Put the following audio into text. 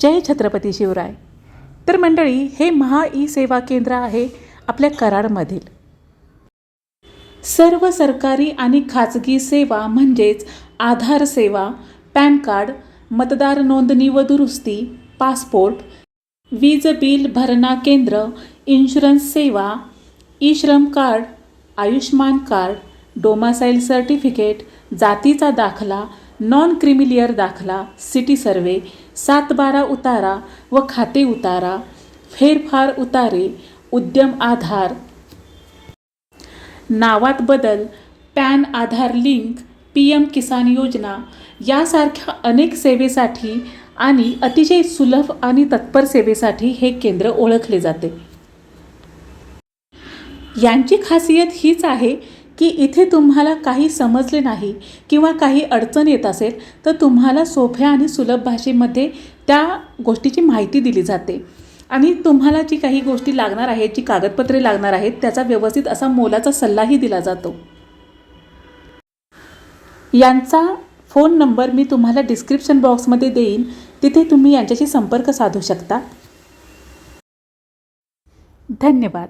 जय छत्रपती शिवराय. तर मंडळी हे महा ई सेवा केंद्र आहे आपल्या कराडमधील. सर्व सरकारी आणि खाजगी सेवा म्हणजेच आधार सेवा पॅन कार्ड मतदार नोंदणी व दुरुस्ती पासपोर्ट वीज बिल भरणा केंद्र इन्शुरन्स सेवा ई श्रम card Ayushman card domicile certificate जातीचा दाखला नॉन क्रिमिलियर दाखला सिटी सर्वे सात बारा उतारा व खाते उतारा फेरफार उतारे उद्यम आधार. नावात बदल PAN Aadhaar link P M Kisan योजना यासारख्या अनेक सेवेसाठी आणि अतिशय सुलभ आणि तत्पर सेवेसाठी हे केंद्र ओळखले जाते. यांची खासियत हीच आहे की इथे तुम्हाला काही समजले नाही किंवा काही अडचण येत असेल तर तुम्हाला सोप्या आणि सुलभ भाषेमध्ये त्या गोष्टीची माहिती दिली जाते. आणि तुम्हाला जी काही गोष्टी लागणार आहेत जी कागदपत्रे लागणार आहेत त्याचा व्यवस्थित असा मोलाचा सल्लाही दिला जातो. यांचा फोन नंबर मी तुम्हाला डिस्क्रिप्शन बॉक्समध्ये देईन. तिथे तुम्ही यांच्याशी संपर्क साधू शकता. धन्यवाद.